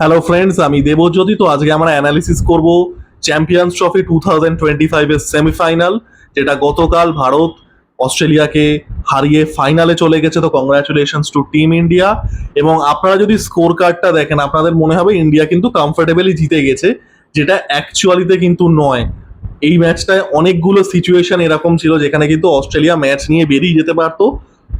Hello friends আমি দেবজ্যোতি। তো আজকে আমরা অ্যানালিসিস করব champions trophy two thousand twenty ফাইভের সেমিফাইনাল যেটা গতকাল ভারত অস্ট্রেলিয়াকে হারিয়ে ফাইনালে চলে গেছে। তো কংগ্রাচুলেশনস টু টিম ইন্ডিয়া এবং আপনারা যদি স্কোর কার্ডটা দেখেন, আপনাদের মনে হবে ইন্ডিয়া কিন্তু কমফোর্টেবলি জিতে গেছে, যেটা অ্যাকচুয়ালিতে কিন্তু নয়। এই ম্যাচটায় অনেকগুলো সিচুয়েশন এরকম ছিল, যেখানে কিন্তু অস্ট্রেলিয়া ম্যাচ নিয়ে বেরিয়ে যেতে পারতো।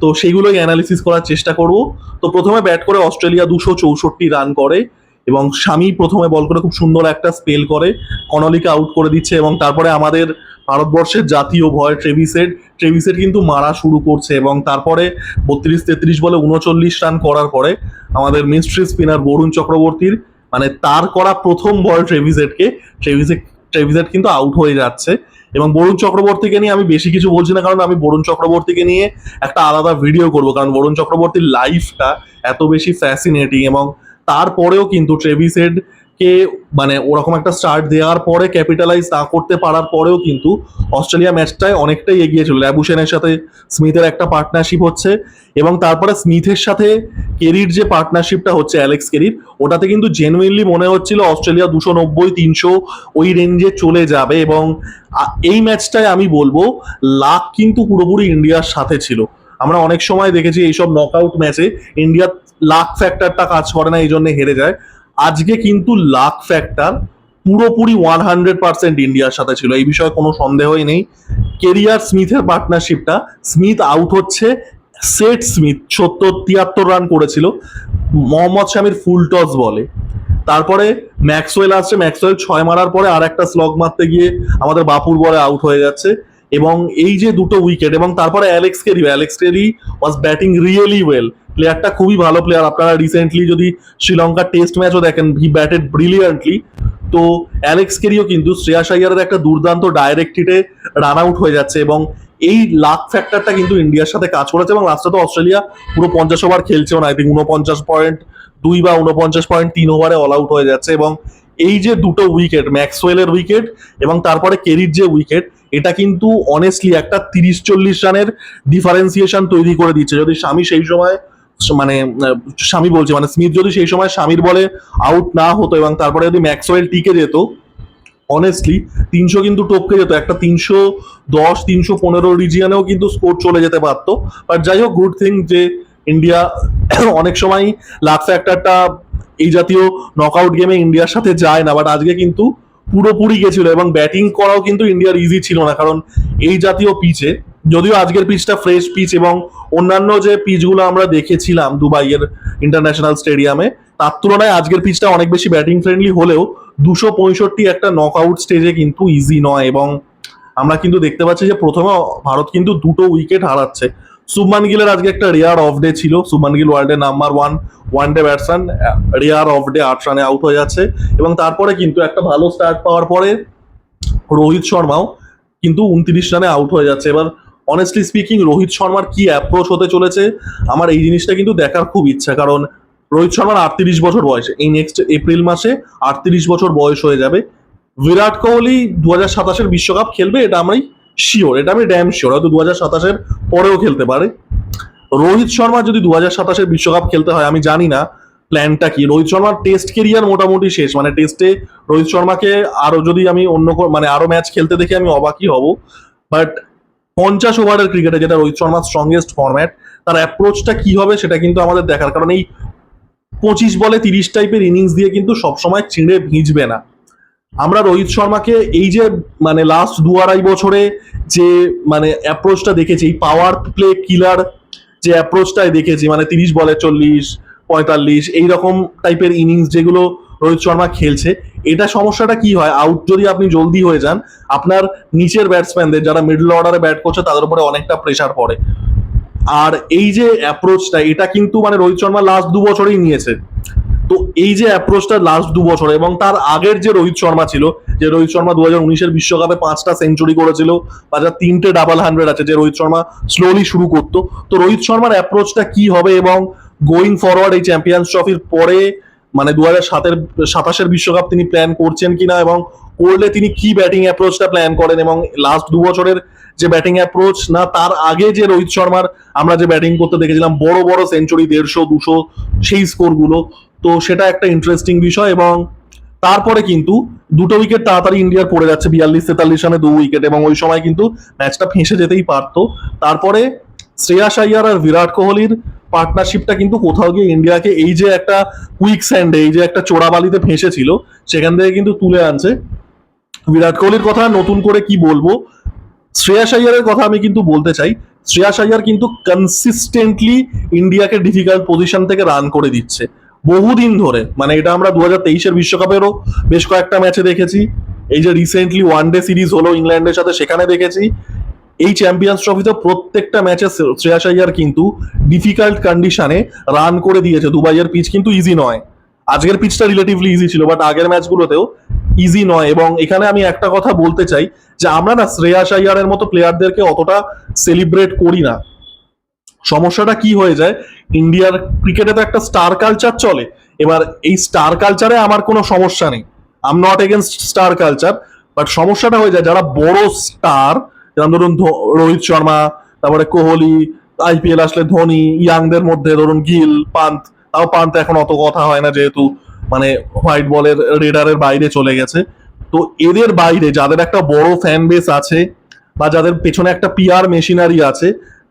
তো সেইগুলোই অ্যানালিসিস করার চেষ্টা করব। তো প্রথমে ব্যাট করে অস্ট্রেলিয়া দুশো চৌষট্টি রান করে। এবং স্বামী প্রথমে বল করে খুব সুন্দর একটা স্পেল করে, কনলিকে আউট করে দিচ্ছে এবং তারপরে আমাদের ভারতবর্ষের জাতীয় ভয় ট্রেভিসেট ট্রেভিসেট কিন্তু মারা শুরু করছে এবং তারপরে বত্রিশ তেত্রিশ বলে উনচল্লিশ রান করার পরে আমাদের মিস্ট্রি স্পিনার বরুণ চক্রবর্তীর মানে তার করা প্রথম বল ট্রেভিসেটকে ট্রেভিসেট ট্রেভিসেট কিন্তু আউট হয়ে যাচ্ছে এবং বরুণ চক্রবর্তীকে নিয়ে আমি বেশি কিছু বলছি না, কারণ আমি বরুণ চক্রবর্তীকে নিয়ে একটা আলাদা ভিডিও করব। কারণ বরুণ চক্রবর্তীর লাইফটা এত বেশি ফ্যাসিনেটিং এবং তারপরেও কিন্তু ট্রেভিসেড কে মানে ওরকম একটা স্টার্ট দেওয়ার পরে ক্যাপিটালাইজ না করতে পারার পরেও কিন্তু অস্ট্রেলিয়া ম্যাচটায় অনেকটাই এগিয়ে ছিল ল্যাবুসেনের সাথে স্মিথের একটা পার্টনারশিপ হচ্ছে এবং তারপরে স্মিথের সাথে কেরির যে পার্টনারশিপটা হচ্ছে অ্যালেক্স কেরির ওটাতে কিন্তু জেনুইনলি মনে হচ্ছিল অস্ট্রেলিয়া দুশো নব্বই, তিনশো ওই রেঞ্জে চলে যাবে এবং এই ম্যাচটায় আমি বলব, লাক কিন্তু পুরোপুরি ইন্ডিয়ার সাথে ছিল। আমরা অনেক সময় দেখেছি এইসব নক আউট ম্যাচে ইন্ডিয়ার লাক ফ্যাক্টরটা কাজ করে না এই জন্য হেরে যায়। আজকে কিন্তু লাক ফ্যাক্টর পুরোপুরি ওয়ান হান্ড্রেড পার্সেন্ট ইন্ডিয়ার সাথে ছিল। এই বিষয়ে কোনো সন্দেহই নেই। কেরিয়ার স্মিথের পার্টনারশিপটা স্মিথ আউট হচ্ছে। সেট স্মিথ সত্তর, তিয়াত্তর রান করেছিল। মোহাম্মদ শামির ফুল টস বলে। তারপরে ম্যাক্সওয়েল আসছে। ম্যাক্সওয়েল ছয় মারার পরে আর একটা স্লগ মারতে গিয়ে আমাদের বাপুর বলে আউট হয়ে যাচ্ছে। এবং এই যে দুটো উইকেট এবং তারপরে Alex Carey Alex Carey was batting really well প্লেয়ারটা খুবই ভালো প্লেয়ার আপনারা রিসেন্টলি যদি শ্রীলঙ্কার টেস্ট ম্যাচও দেখেন হি ব্যাটেড ব্রিলিয়ান্টলি তো অ্যালেক্স কেরিও কিন্তু শ্রেয়াস আইয়ারের একটা দুর্দান্ত ডাইরেক্ট হিটে রান আউট হয়ে যাচ্ছে এবং এই লাক ফ্যাক্টরটা কিন্তু ইন্ডিয়ার সাথে কাজ করেছে এবং লাস্টে তো অস্ট্রেলিয়া পুরো পঞ্চাশ ওভার খেলছেও না। আই থিঙ্ক উনপঞ্চাশ পয়েন্ট দুই বা উনপঞ্চাশ পয়েন্ট তিন ওভারে অল আউট হয়ে যাচ্ছে এবং এই যে দুটো উইকেট ম্যাক্সওয়েলের উইকেট এবং তারপরে কেরির যে উইকেট এটা কিন্তু অনেস্টলি একটা তিরিশ চল্লিশ রানের ডিফারেন্সিয়েশন তৈরি করে দিচ্ছে। যদি স্বামী সেই সময় মানে স্বামী বলছে মানে স্মিথ যদি সেই সময় স্বামীর বলে আউট না হতো এবং তারপরে যদি ম্যাক্সওয়েল টিকে যেত অনেস্টলি তিনশো কিন্তু টপকে যেত। একটা তিনশো দশ, তিনশো পনেরো রিজিয়নেও কিন্তু স্কোর চলে যেতে পারতো। বাট যাই হোক গুড থিং যে ইন্ডিয়া অনেক সময় লাক ফ্যাক্টরটা এই জাতীয় নকআউট গেমে ইন্ডিয়ার সাথে যায় না। বাট আজকে কিন্তু পুরোপুরি গেছিল এবং ব্যাটিং করাও কিন্তু ইন্ডিয়ার ইজি ছিল না। কারণ এই জাতীয় পিচে যদিও আজকের পিচটা ফ্রেশ পিচ এবং অন্যান্য যে পিচগুলো আমরা দেখেছিলাম দুবাইয়ের ইন্টারন্যাশনাল স্টেডিয়ামে তার তুলনায় আজকের পিচটা অনেক বেশি ব্যাটিং ফ্রেন্ডলি হলেও দুশো পঁয়ষট্টি একটা নকআউট স্টেজে কিন্তু ইজি নয় এবং আমরা কিন্তু দেখতে পাচ্ছি যে প্রথমে ভারত কিন্তু দুটো উইকেট হারাচ্ছে। শুভমান গিলের আজকে একটা রেয়ার অফ ডে ছিল। শুভমান গিল ওয়ার্ল্ডের number one one day batsman rare off day আট রানে আউট হয়ে যাচ্ছে এবং তারপরে কিন্তু একটা ভালো স্টার্ট পাওয়ার পরে রোহিত শর্মাও কিন্তু উনত্রিশ রানে আউট হয়ে যাচ্ছে। এবার অনেস্টলি স্পিকিং রোহিত শর্মার কি অ্যাপ্রোচ হতে চলেছে? আমার এই জিনিসটা কিন্তু দেখার খুব ইচ্ছা, কারণ রোহিত শর্মার আটত্রিশ বছর বয়স। এই নেক্সট এপ্রিল মাসে আটত্রিশ বছর বয়স হয়ে যাবে। বিরাট কোহলি দু হাজার সাতাশের বিশ্বকাপ খেলবে, এটা আমি শিওর এটা আমি ড্যাম শিওর হয়তো দু হাজার সাতাশের পরেও খেলতে পারে। রোহিত শর্মা যদি দু হাজার সাতাশের বিশ্বকাপ খেলতে হয়, আমি জানি না প্ল্যানটা কি। রোহিত শর্মার টেস্ট কেরিয়ার মোটামুটি শেষ মানে টেস্টে রোহিত শর্মাকে আরও যদি আমি অন্য মানে আরও ম্যাচ খেলতে দেখে আমি অবাকই হব। বাট পঞ্চাশ ওভারের ক্রিকেটে যেটা রোহিত শর্মার স্ট্রংগেস্ট ফরম্যাট তার অ্যাপ্রোচটা কি হবে সেটা কিন্তু আমাদের দেখার। কারণ এই পঁচিশ বলে তিরিশ টাইপের ইনিংস দিয়ে কিন্তু সবসময় চিঁড়ে ভিজবে না। আমরা রোহিত শর্মাকে এই যে মানে লাস্ট দু আড়াই বছরে যে মানে অ্যাপ্রোচটা দেখেছি, এই পাওয়ার প্লে কিলার যে অ্যাপ্রোচটাই দেখেছি মানে তিরিশ বলে চল্লিশ, পঁয়তাল্লিশ, এইরকম টাইপের ইনিংস যেগুলো রোহিত শর্মা খেলছে। এটা সমস্যাটা কি হয়? আউট যদি আপনি জলদি হয়ে যান, আপনার নিচের ব্যাটসম্যানদের যারা মিডল অর্ডারে ব্যাট করছে, তাদের উপরে অনেকটা প্রেশার পড়ে। আর এই যে অ্যাপ্রোচটা এটা কিন্তু মানে রোহিত শর্মা লাস্ট দু বছরেই নিয়েছে। তো এই যে অ্যাপ্রোচটা লাস্ট দু বছর এবং তার আগের যে রোহিত শর্মা ছিল, যে রোহিত শর্মা দু হাজার উনিশের বিশ্বকাপে পাঁচটা সেঞ্চুরি করেছিল বা যার তিনটে ডাবল হান্ড্রেড আছে, যে রোহিত শর্মা স্লোলি শুরু করতো। তো রোহিত শর্মার অ্যাপ্রোচটা কি হবে এবং গোয়িং ফরওয়ার্ড এই চ্যাম্পিয়ন্স ট্রফির পরে মানে দু হাজার সাতের, সাতাশের বিশ্বকাপ তিনি প্ল্যান করছেন কিনা এবং করলে তিনি কি ব্যাটিং অ্যাপ্রোচটা প্ল্যান করেন এবং লাস্ট দু বছরের যে ব্যাটিং অ্যাপ্রোচ না তার আগে যে রোহিত শর্মার আমরা যে ব্যাটিং করতে দেখেছিলাম, বড় বড় সেঞ্চুরি দেড়শো, দুশো, সেই স্কোরগুলো তো সেটা একটা ইন্টারেস্টিং বিষয় এবং তারপরে কিন্তু দুটো উইকেট তাড়াতাড়ি ইন্ডিয়ার পড়ে যাচ্ছে, বিয়াল্লিশ, তেতাল্লিশ রানে দু উইকেট এবং ওই সময় কিন্তু ম্যাচটা ফেঁসে যেতেই পারতো। তারপরে শ্রেয়াস আইয়ার আর বিরাট কোহলির পার্টনারশিপটা কিন্তু কোথাও গিয়ে ইন্ডিয়াকে এই যে একটা কুইক স্যান্ডে এই যে একটা চোরাবালিতে ফেঁসেছিল, সেখান থেকে কিন্তু তুলে আনছে। বিরাট কোহলির কথা নতুন করে কি বলব? শ্রেয়াস আইয়ারের কথা আমি কিন্তু বলতে চাই। শ্রেয়াস আইয়ার কিন্তু কনসিস্টেন্টলি ইন্ডিয়াকে ডিফিকাল্ট পজিশন থেকে রান করে দিচ্ছে। বহুদিন ধরে মানে এটা আমরা দু হাজার তেইশের বিশ্বকাপেরও বেশ কয়েকটা ম্যাচে দেখেছি। এই যে রিসেন্টলি ওয়ান ডে সিরিজ হলো ইংল্যান্ডের সাথে, সেখানে দেখেছি। এই চ্যাম্পিয়ন্স ট্রফিতে প্রত্যেকটা ম্যাচে শ্রেয়াস আইয়ার কিন্তু ডিফিকাল্ট কন্ডিশনে রান করে দিয়েছে। দুবাইয়ের পিচ কিন্তু ইজি নয়। আজকের পিচটা রিলেটিভলি ইজি ছিল বাট আগের ম্যাচগুলোতেও ইজি নয়। এবং এখানে আমি একটা কথা বলতে চাই যে, আমরা না শ্রেয়াস আইয়ারের মতো প্লেয়ারদেরকে অতটা সেলিব্রেট করি না। সমস্যাটা কি হয়ে যায়? ইন্ডিয়ার ক্রিকেটে তো একটা স্টার কালচার চলে। এবার এই স্টার কালচারে আমার কোনো সমস্যা নেই। Am not against star culture but সমস্যাটা হয়ে যায়, যারা বড় স্টার যেমন ধরুন রোহিত শর্মা, তারপরে কোহলি আইপিএল আসলে ধোনি, ইয়াংদের মধ্যে ধরুন গিল পান্ত তাও পান্ত এখন অত কথা হয় না যেহেতু মানে হোয়াইট বলের রেডারের বাইরে চলে গেছে। তো এদের বাইরে যাদের একটা বড় ফ্যান বেস আছে, বা যাদের পেছনে একটা পিআর মেশিনারি আছে,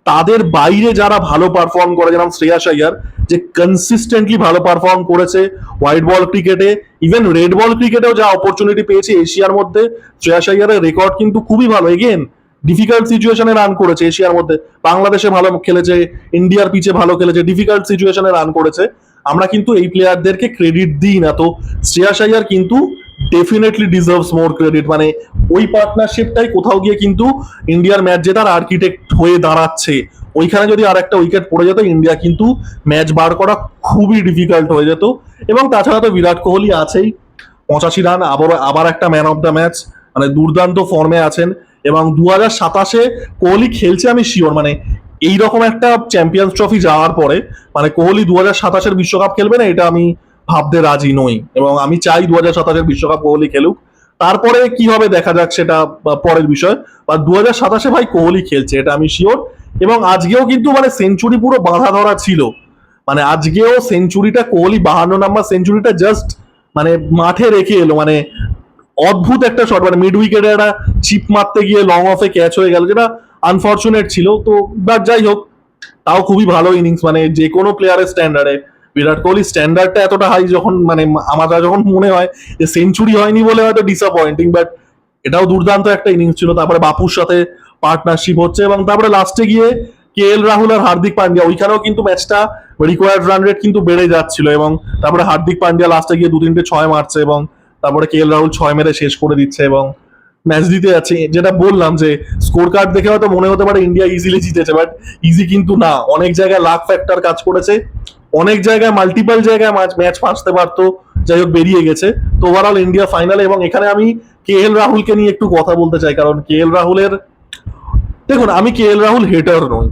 তাদের বাইরে যারা ভালো পারফর্ম করে, যেমন শ্রেয়াস আইয়ার, যে কনসিস্টেন্টলি ভালো পারফর্ম করেছে হোয়াইট বল ক্রিকেটে ইভেন রেড বল ক্রিকেটেও যা অপরচুনিটি পেয়েছে এশিয়ার মধ্যে, শ্রেয়াস আইয়ারের রেকর্ড কিন্তু খুবই ভালো। এগেন ডিফিকাল্ট সিচুয়েশনে রান করেছে এশিয়ার মধ্যে। বাংলাদেশে ভালো খেলেছে ইন্ডিয়ার পিচে ভালো খেলেছে ডিফিকাল্ট সিচুয়েশনে রান করেছে। আমরা কিন্তু এই প্লেয়ারদেরকে ক্রেডিট দিই না তো। শ্রেয়াস আইয়ার কিন্তু ডেফিনেটলি ডিজার্ভস মোর ক্রেডিট মানে ওই পার্টনারশিপটাই কোথাও গিয়ে কিন্তু ইন্ডিয়ার ম্যাচ জেতার আর্কিটেক্ট হয়ে দাঁড়াচ্ছে। ওইখানে যদি আর একটা উইকেট পড়ে যেত ইন্ডিয়া কিন্তু ম্যাচ বার করা খুবই ডিফিকাল্ট হয়ে যেত। এবং তাছাড়া তো বিরাট কোহলি আছেই। পঁচাশি রান আবার আবার একটা ম্যান অফ দ্য ম্যাচ মানে দুর্দান্ত ফর্মে আছেন। এবং দু হাজার সাতাশে কোহলি খেলছে আমি শিওর মানে এইরকম একটা চ্যাম্পিয়ন্স ট্রফি যাওয়ার পরে মানে কোহলি দু হাজার সাতাশের বিশ্বকাপ খেলবে না, এটা আমি ভাবতে রাজি নই। এবং আমি চাই দু হাজার সাতাশের বিশ্বকাপ কোহলি খেলুক। তারপরে কি হবে দেখা যাক, সেটা পরের বিষয়। বা দু হাজার সাতাশে ভাই কোহলি খেলছে, এটা আমি শিওর এবং আজকেও কিন্তু মানে সেঞ্চুরি পুরো বাঁধা ধরা ছিল। মানে আজকেও সেঞ্চুরিটা কোহলি বাহান্ন নাম্বার সেঞ্চুরিটা জাস্ট মানে মাঠে রেখে এলো। মানে অদ্ভুত একটা শট মানে মিড উইকেটে একটা চিপ মারতে গিয়ে লং অফে ক্যাচ হয়ে গেল, যেটা আনফর্চুনেট ছিল। তো বাট যাই হোক, তাও খুবই ভালো ইনিংস মানে যে কোনো প্লেয়ারের স্ট্যান্ডার্ডে বিরাট কোহলি স্ট্যান্ডার্ডটা এতটা হাই যখন মানে আমার যখন মনে হয় যে সেঞ্চুরি হয়নি বলে হয়তো ডিসঅ্যাপয়েন্টিং বাট এটাও দুর্দান্ত একটা ইনিংস ছিল। তারপরে বাপুর সাথে পার্টনারশিপ হচ্ছে এবং তারপরে লাস্টে গিয়ে কে এল রাহুল আর হার্দিক পান্ডিয়া, ওইখানেও কিন্তু ম্যাচটা রিকোয়ার্ড রান রেট কিন্তু বেড়ে যাচ্ছিল এবং তারপরে হার্দিক পান্ডিয়া লাস্টে গিয়ে দু তিনটে ছয় মারছে এবং তারপরে কে এল রাহুল ছয় মেরে শেষ করে দিচ্ছে এবং ম্যাচ দিতে যাচ্ছে। যেটা বললাম যে স্কোর কার্ড দেখে হয়তো মনে হতে পারে ইন্ডিয়া ইজিলি জিতেছে বাট ইজি কিন্তু না। অনেক জায়গায় লাখ ফ্যাক্টর কাজ করেছে। অনেক জায়গায় মাল্টিপল জায়গায় ম্যাচ ফাঁসতে পারতো, যাই হোক বেরিয়ে গেছে। তো ওভারঅল ইন্ডিয়া ফাইনালে এবং এখানে আমি কে এল রাহুলকে নিয়ে একটু কথা বলতে চাই, কারণ কে এল রাহুলের, দেখুন, আমি কে এল রাহুল হেটার নই।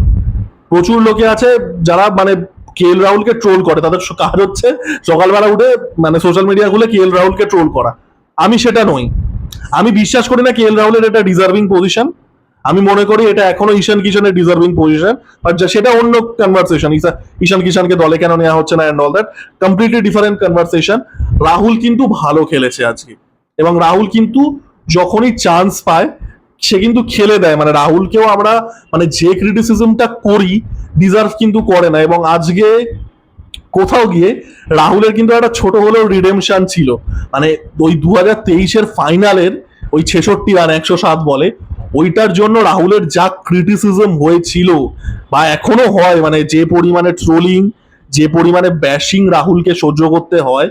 প্রচুর লোকে আছে যারা মানে কে এল রাহুলকে ট্রোল করে। তাদের কাজ হচ্ছে সকালবেলা উঠে মানে সোশ্যাল মিডিয়া খুলে কে এল রাহুলকে ট্রোল করা। আমি সেটা নই। আমি বিশ্বাস করি না কে এল রাহুলের এটা ডিজার্ভিং পজিশন আমি মনে করি এটা এখনও ঈশান কিষানের ডিজার্ভিং পজিশন বাট সেটা অন্য কনভারসেশন ঈশান কিষানকে দলে কেন নেওয়া হচ্ছে না and all that completely different conversation Rahul কিন্তু ভালো খেলেছে আজকে। এবং রাহুল কিন্তু যখনই চান্স পায় সে কিন্তু খেলে দেয়। মানে রাহুলকেও আমরা মানে যে ক্রিটিসিজমটা করি ডিজার্ভ কিন্তু করে না। এবং আজকে কোথাও গিয়ে রাহুলের কিন্তু একটা ছোট হলেও রিডেমশন ছিল। মানে ওই দু হাজার তেইশের ফাইনালের ওই ছেষট্টি রান একশো সাত বলে, ওইটার জন্য রাহুলের যা ক্রিটিসিজম হয়েছিল, বা এখনও হয় মানে যে পরিমাণে ট্রোলিং যে পরিমাণে ব্যাশিং রাহুলকে সহ্য করতে হয়,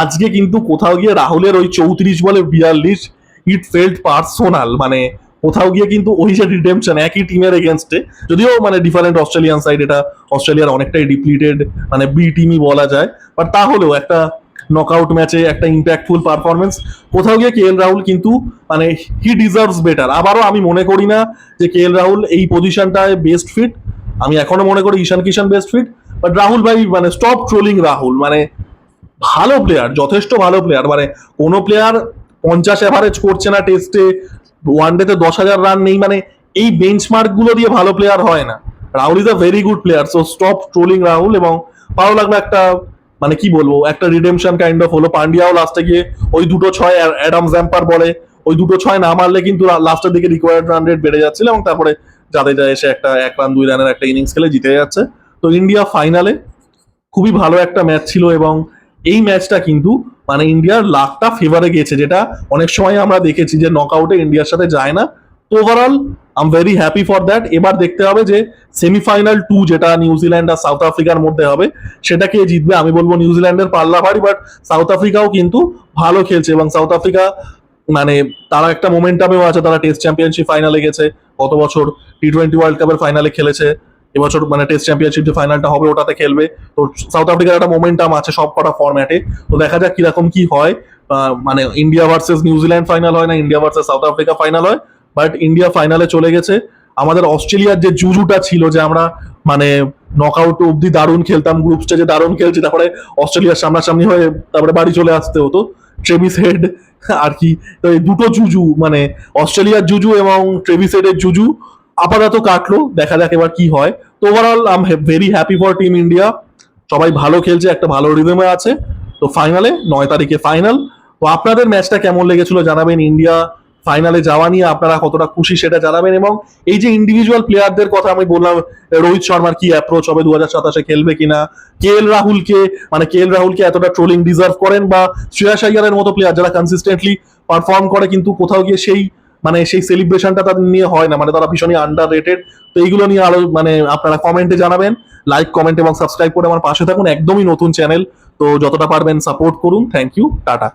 আজকে কিন্তু কোথাও গিয়ে রাহুলের ওই চৌত্রিশ বলে বিয়াল্লিশ ইট ফেল্ট পার্সোনাল মানে কোথাও গিয়ে কিন্তু যে রিডেমশন একই টিমের এগেনস্টে যদিও মানে ডিফারেন্ট অস্ট্রেলিয়ান সাইড এটা অস্ট্রেলিয়ার অনেকটাই ডিপ্লিটেড মানে বি টিমই বলা যায়। বাট তাহলেও একটা নকআউট ম্যাচে একটা ইম্প্যাক্টফুল পারফরমেন্স কোথাও গিয়ে কে এল রাহুল কিন্তু মানে হি ডিজার্ভস বেটার আবারও আমি মনে করি না যে কে এল রাহুল এই পজিশনটায় বেস্ট ফিট আমি এখনও মনে করি Ishan Kishan best fit but Rahul ভাই মানে স্টপ ট্রোলিং রাহুল মানে ভালো প্লেয়ার যথেষ্ট ভালো প্লেয়ার মানে কোনো প্লেয়ার পঞ্চাশ অ্যাভারেজ করছে না টেস্টে ওয়ানডেতে দশ হাজার রান নেই মানে এই বেঞ্চমার্কগুলো দিয়ে ভালো প্লেয়ার হয় না। Rahul is a very good player so stop trolling Rahul এবং ভালো লাগল একটা মানে কি বলব, একটা রিডেমশন কাইন্ড অফ হলো। পান্ডিয়াও লাস্টে গিয়ে ওই দুটো ছয় অ্যাডাম জ্যাম্পার বলে, ওই দুটো ছয় না মারলে কিন্তু লাস্টের দিকে রিকোয়ার্ড রান রেট বেড়ে যাচ্ছিল এবং তারপরে জাদেজা এসে একটা, এক রান দুই রানের একটা ইনিংস খেলে জিতে যাচ্ছে। তো ইন্ডিয়া ফাইনালে খুবই ভালো একটা ম্যাচ ছিল এবং এই ম্যাচটা কিন্তু মানে ইন্ডিয়ার লাকটা ফেভারে গিয়েছে, যেটা অনেক সময় আমরা দেখেছি যে নকআউটে ইন্ডিয়ার সাথে যায় না। তো overall I am very happy for that এবার দেখতে হবে যে সেমিফাইনাল টু যেটা নিউজিল্যান্ড আর সাউথ আফ্রিকার মধ্যে হবে, সেটা কে জিতবে? আমি বলব নিউজিল্যান্ডের পাল্লা ভারী বাট সাউথ আফ্রিকাও কিন্তু ভালো খেলছে এবং সাউথ আফ্রিকা মানে তারা একটা মোমেন্টামেও আছে। তারা টেস্ট চ্যাম্পিয়নশিপ ফাইনালে গেছে, গত বছর টি টোয়েন্টি ওয়ার্ল্ড কাপের ফাইনালে খেলেছে। এবছর মানে টেস্ট চ্যাম্পিয়নশিপ যে ফাইনালটা হবে, ওটাতে খেলবে। তো সাউথ আফ্রিকার একটা মোমেন্টাম আছে সব কটা ফরম্যাটে তো দেখা যাক কীরকম কি হয়। মানে ইন্ডিয়া ভার্সেস নিউজিল্যান্ড ফাইনাল হয় না India versus South Africa final হয়। বাট ইন্ডিয়া ফাইনালে চলে গেছে। আমাদের অস্ট্রেলিয়ার যে জুজুটা ছিল যে আমরা মানে নকআউট অব্দি দারুণ খেলতাম গ্রুপ স্টেজে দারুণ খেলছি, তারপরে অস্ট্রেলিয়ার সামনাসামনি হয়ে তারপরে বাড়ি চলে আসতে হতো। ট্রেভিস হেড আর কি। তো এই দুটো জুজু মানে অস্ট্রেলিয়ার জুজু এবং ট্রেভিস হেডের জুজু আপাতত কাটলো। দেখা যাক এবার কি হয়। তো overall I am very happy for team India সবাই ভালো খেলছে, একটা ভালো রিদমে আছে। তো ফাইনালে নয় তারিখে ফাইনাল তো আপনাদের ম্যাচটা কেমন লেগেছিল জানাবেন ইন্ডিয়া ফাইনালে যাওয়া নিয়ে, আপনারা কতটা খুশি সেটা জানাবেন। এবং এই যে ইন্ডিভিজুয়াল প্লেয়ারদের কথা আমি বললাম, রোহিত শর্মার কি অ্যাপ্রোচ হবে দু হাজার সাতাশে, খেলবে কিনা? কে এল রাহুলকে মানে কে এল রাহুলকে এতটা ট্রোলিং ডিজার্ভ করেন বা শ্রেয়াস আইয়ারের মতো প্লেয়ার যারা কনসিস্টেন্টলি পারফর্ম করে, কিন্তু কোথাও গিয়ে সেই মানে সেই সেলিব্রেশনটা তাদের নিয়ে হয় না। মানে তারা ভীষণই আন্ডার রেটেড তো এইগুলো নিয়ে আরও মানে আপনারা কমেন্টে জানাবেন লাইক কমেন্ট এবং সাবস্ক্রাইব করে আমার পাশে থাকুন, একদমই নতুন চ্যানেল তো যতটা পারবেন সাপোর্ট করুন। Thank you ta-ta.